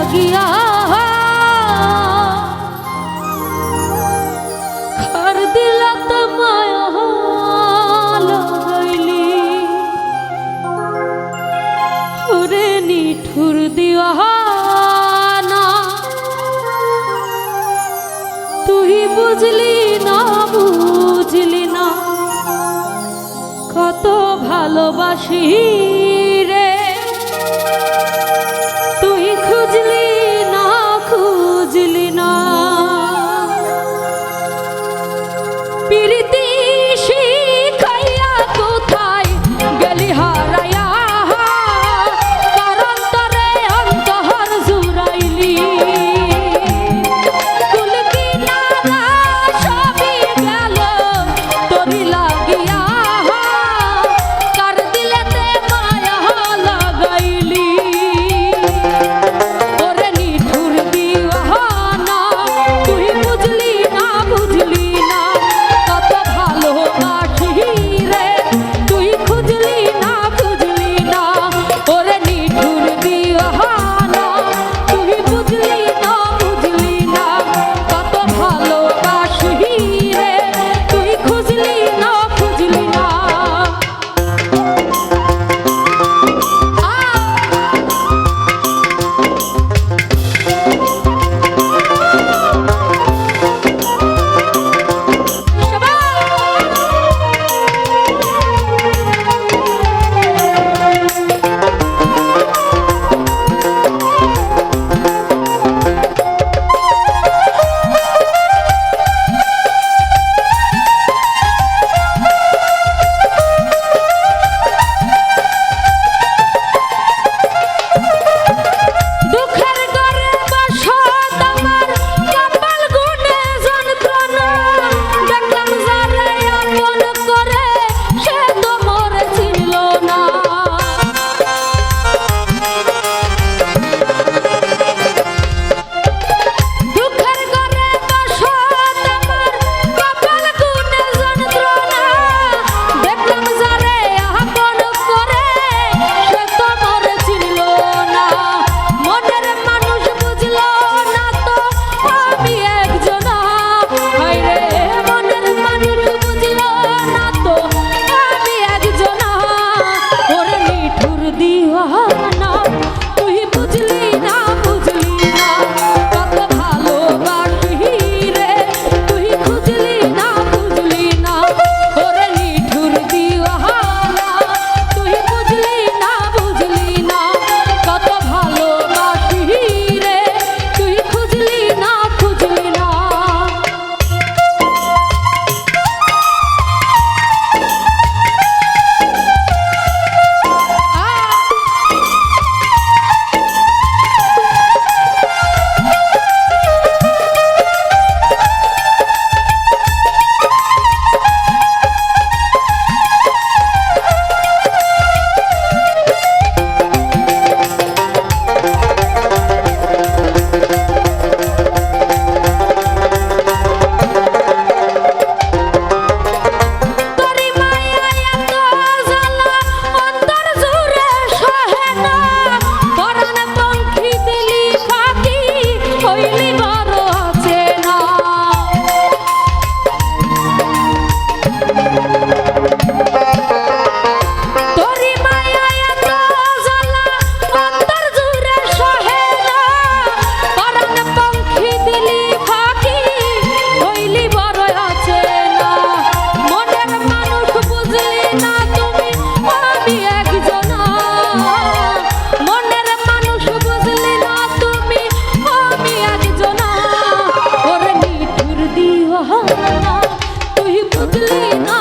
লাগিয়া খর দিলা তো লাগাইলি। ওরে নিঠুর দিওয়ানা। তুই বুঝলি না বুঝলি না, কত ভালোবাসি। হইল believe.